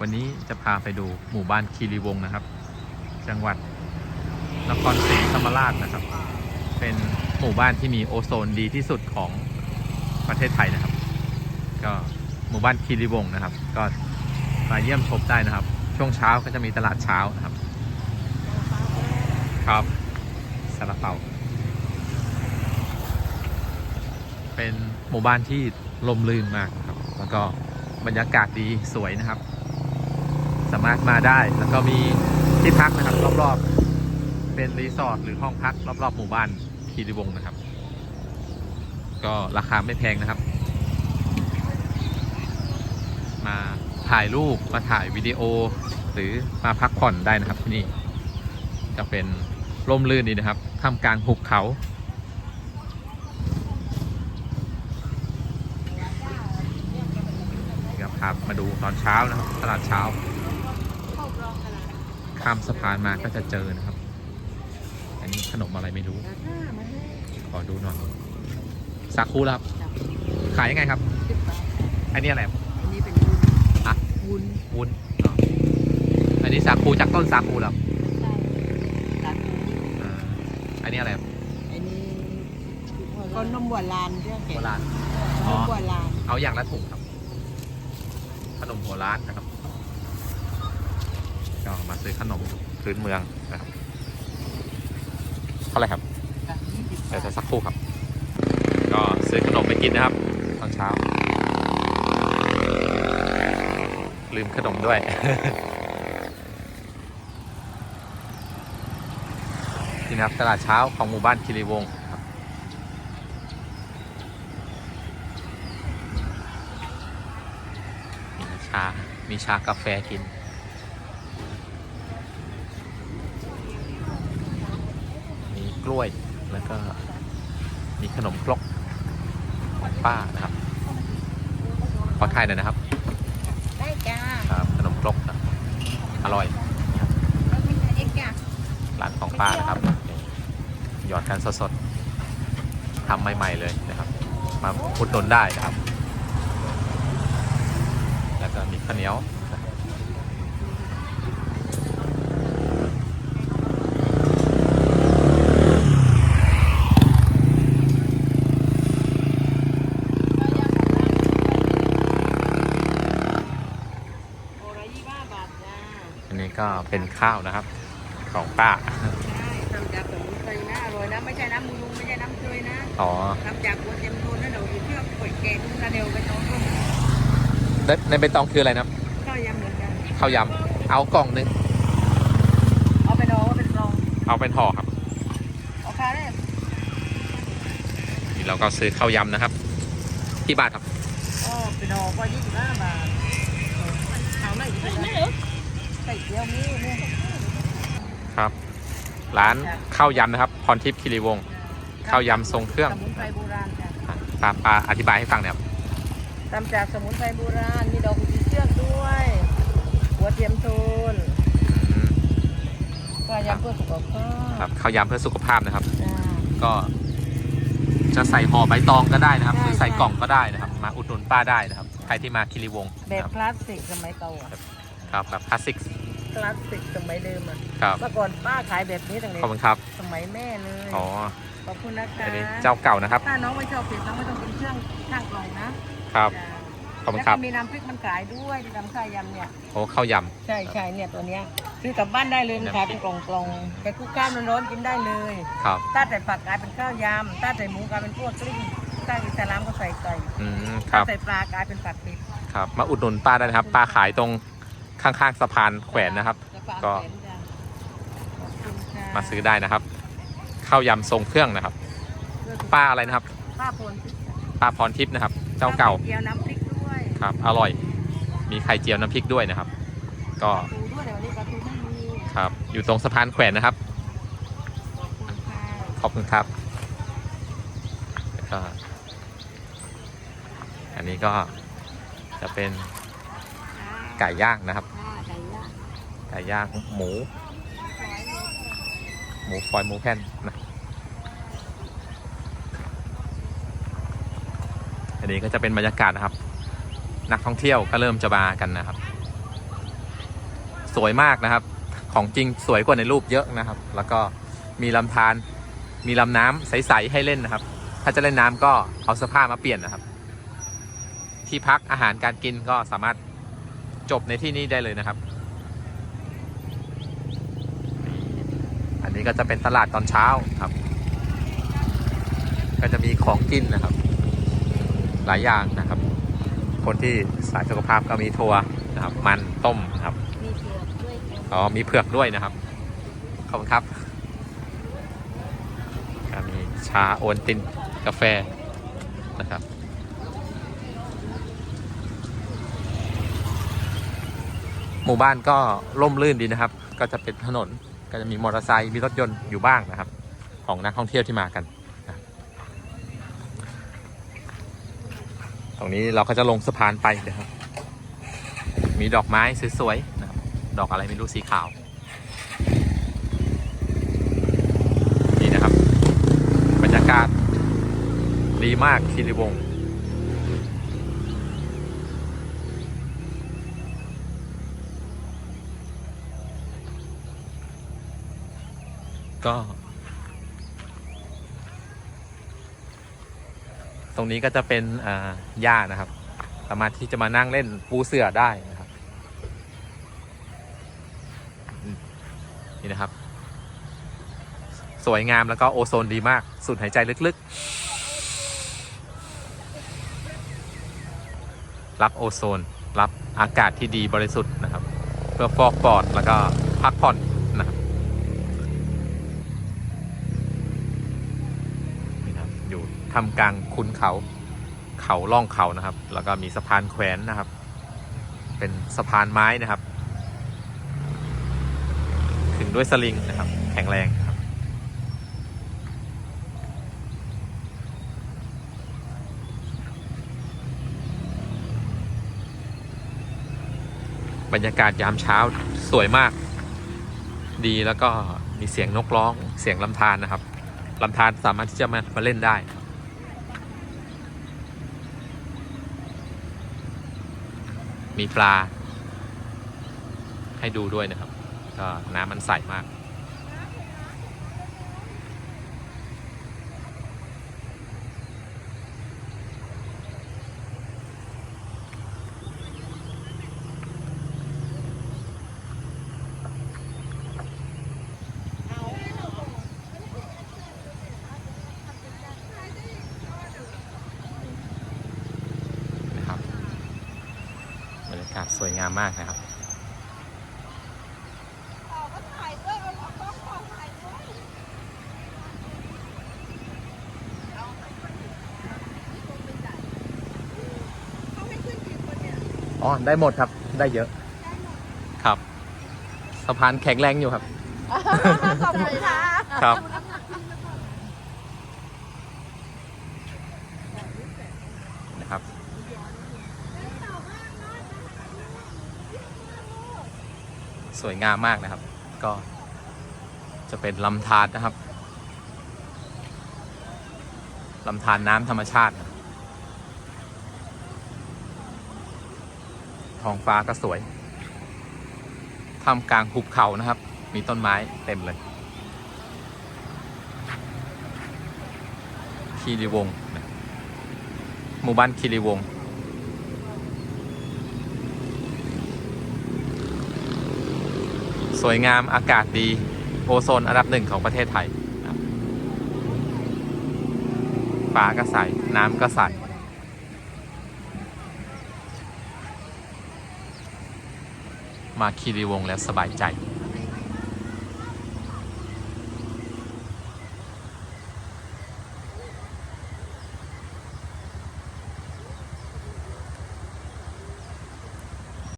วันนี้จะพาไปดูหมู่บ้านคีรีวงนะครับ จังหวัดนครศรีธรรมราชนะครับ เป็นหมู่บ้านที่มีโอโซนดีที่สุดของประเทศไทยนะครับ ก็หมู่บ้านคีรีวงนะครับ ก็มาเยี่ยมชมได้นะครับ ช่วงเช้าก็จะมีตลาดเช้านะครับ ครับซาลาเปาเป็นหมู่บ้านที่ลมลื่นมากครับ แล้วก็บรรยากาศดีสวยนะครับ สามารถมาได้ แล้วก็มีที่พักนะครับ รอบๆ เป็นรีสอร์ทหรือห้องพัก รอบๆ หมู่บ้านคีรีวงนะครับ ก็ราคาไม่แพงนะครับ มาถ่ายรูปมาถ่ายวิดีโอ หรือมาพักผ่อนได้นะครับที่นี่จะเป็นร่มรื่นดีนะครับท่ามกลางหุบเขาครับมาดูตอนเช้านะครับตลาดเช้า ข้ามสะพานมาก็จะเจอนะครับ อันนี้ขนมอะไรไม่รู้ ขอดูหน่อยสาคูแล้วครับ ขายยังไงครับ อันนี้อะไรครับอันนี้เป็นวุ้นอะวุ้นวุ้นอ๋ออันนี้สาคูจากต้นสาคูแล้วครับใช่สาคูอ่าอันนี้อะไรครับอันนี้ก็นมบัวลานเรื่องโบเก็บราณนอ๋อมบัวลาน เอาอย่างละถุงครับ ขนมหัวร้านนะครับ ก็มาซื้อขนมพื้นเมืองนะครับเท่าไหร่ครับกับยี่สิบเดี๋ยวจะสักครู่ครับ ก็ซื้อขนมไปกินนะครับตอนเช้า ลืมขนมด้วยนี่นะครับตลาดเช้าของหมู่บ้านคิริวงศ์ครับมีชา มีชากาแฟกิน มี กล้วย แล้วก็มีขนมครกของป้านะครับขอถ่ายหน่อยนะครับ ได้จ้าครับขนมครกครับอร่อย เอ็กจ้าร้านของป้านะครับนี่หยอดกันสดๆทำใหม่ๆเลยนะครับ มาอุดหนุนได้นะครับ แล้วก็มีข้าวเหนียวนะครับ โอร้อยยี่สิบห้าบาทจ้า อันนี้ ก็เป็นข้าวนะครับ ของป้าใช่ทำจากสมุนไพรนะอร่อยนะไม่ใช่น้ำมูลุงไม่ใช่น้ำเคยนะอ๋อ ทำจากหัวเทียมโทนนั่นเราอยู่เชื่อก๋วยแกงกระเดียวไปน้องรุ่นในในใบตองคืออะไรนะครับก็ยำเหมือนกันข้าวยำเอากล่องหนึง เอาไปดองเอาเป็นรองเอาเป็นห่อครับเอาค่าได้นี่เราก็ซื้อข้าวยำนะครับ ที่บาทครับอ๋อไปดองก็ยี่สิบห้าบาทเอาหน่อยอีกไม่เหรอไก่ เจียวมีเนี่ยครับ ร้านข้าวยำนะครับ พรทิพย์คิริวงศ์ข้าวยำทรงเครื่องสมุนไพรโบราณจ้ะอะป้าป้าอธิบายให้ฟังหน่อยครับทำจากสมุนไพรโบราณ มีดอกกุหลาบเชือกด้วย หัวเทียมโทนอืมก็ยำเพื่อสุขภาพครับข้าวยำเพื่อสุขภาพนะครับจ้าก็จะใส่ห่อใบตองก็ได้นะครับใช่หรือใส่ใช่กล่องก็ได้นะครับ มาอุดหนุนป้าได้นะครับ ใครที่มาคิริวงศ์แบบนะครับพลาสติกสมัยเก่าอะครับแบบพลาสติก พลาสติกสมัยเดิมอะครับเมื่อก่อนป้าขายแบบนี้ตั้งแต่ขอบคุณครับ สมัยแม่เลยอ๋อขอบคุณนะคะอันนี้เจ้าเก่านะครับ ถ้าน้องไม่ชอบเผ็ดน้องไม่ต้องกินเครื่องข้างกล่องนะครับจ้าขอบคุณแล้วครัก็บมีน้ำพริกมันขายด้วยที่ทำข้าวยำเนี่ยโอ้ข้าวยใช่ใช่เนี่ยตัวเนี้ยซื้อกลับบ้านได้เลยมันขายเป็นกล่องกล่องๆไปคลุกข้าวร้อนๆกินได้เลยำครับถ้าใส่ผักกลายเป็นข้าวยำถ้าใส่หมูกลายเป็นพวกกลิ้งถ้าอิสลามก็ใส่ไก่อืมคถ้ารับใส่ปลากลายเป็นผัดเผ็ดครับ มาอุดหนุนป้าได้นะครับ ป้าขายตรง ข้างๆสะพานแขวนนะครับแล้วปลาก็แขวนจ้ะขอบคุณค่ะมาซื้อได้นะครับข้าวยำทรงเครื่องนะครับ ป้าอะไรนะครับ ป้าพลป้าพรทิพย์นะครับ เจ้าเก่าเกี๊ยวน้ำพริกด้วยครับ อร่อย มีไข่เจียวน้ำพริกด้วยนะครับ ก็ปลาทูด้วยแต่วันนี้ปลาทูไม่มีครับ อยู่ตรงสะพานแขวนนะครับ ขอบคุณค่ะขอบคุณครับแล้วก็อันนี้ก็จะเป็น ไก่ย่างนะครับค่ะไก่ย่างไก่ย่างหมู หมูฟอยหมูแผ่นนะอันนี้ก็จะเป็นบรรยากาศนะครับ นักท่องเที่ยวก็เริ่มจะมากันนะครับ สวยมากนะครับ ของจริงสวยกว่าในรูปเยอะนะครับ แล้วก็มีลำธารมีลำน้ำใสๆให้เล่นนะครับ ถ้าจะเล่นน้ำก็เอาเสื้อผ้ามาเปลี่ยนนะครับ ที่พักอาหารการกินก็สามารถ จบในที่นี้ได้เลยนะครับ อันนี้ก็จะเป็นตลาดตอนเช้าครับ ก็จะมีของกินนะครับ หลายอย่างนะครับ คนที่สายสุขภาพก็มีทัวนะครับ มันต้มนะครับมีเผือกด้วยแกงอ๋อมีเผือกด้วยนะครับ ขอบคุณครับก็มีชาโอนตินกาแฟนะครับ หมู่บ้านก็ร่มรื่นดีนะครับ ก็จะเป็นถนนก็จะมีมอเตอร์ไซค์มีรถยนต์อยู่บ้างนะครับ ของนักท่องเที่ยวที่มากันนะตรงนี้เราก็จะลงสะพานไปนะครับ มีดอกไม้สวยๆนะครับดอกอะไรไม่รู้สีขาวนี่นะครับ บรรยากาศดีมากคีรีวงศ์ ก็ ตรงนี้ก็จะเป็นหญ้านะครับ สามารถที่จะมานั่งเล่นปูเสือได้นะครับ นี่นะครับ สวยงามแล้วก็โอโซนดีมากสูดหายใจลึกๆ รับโอโซน รับอากาศที่ดีบริสุทธิ์นะครับ เพื่อฟอกปอดแล้วก็พักผ่อนนะครับ อยู่ ทำกลางคุณเขา เขาล่องเขานะครับ แล้วก็มีสะพานแขวนนะครับ เป็นสะพานไม้นะครับ ถึงด้วยสลิงนะครับ แข็งแรงครับ บรรยากาศยามเช้าสวยมาก ดีแล้วก็มีเสียงนกร้อง เสียงลำธารนะครับลำธารสามารถที่จะมามาเล่นได้ มีปลา ให้ดูด้วยนะครับ ก็น้ำมันใสมาก นะครับบรรยากาศส วยงามมากนะครับ อ๋อ ได้หมดครับ ได้เยอะ ครับ สะพานแข็งแรงอยู่ครับ ขอบคุณค่ะ ครับนะครับ สวยงามมากนะครับ ก็จะเป็นลำธารนะครับลำธารน้ำธรรมชาติ ท้องฟ้าก็สวยท่ามกลางหุบเขานะครับ มีต้นไม้เต็มเลยคีรีวง หมู่บ้านคีรีวงศ์ สวยงามอากาศดี โอโซนอันดับหนึ่งของประเทศไทยฟ้าก็ใส น้ำก็ใสมาคีรีวงแล้วสบายใจ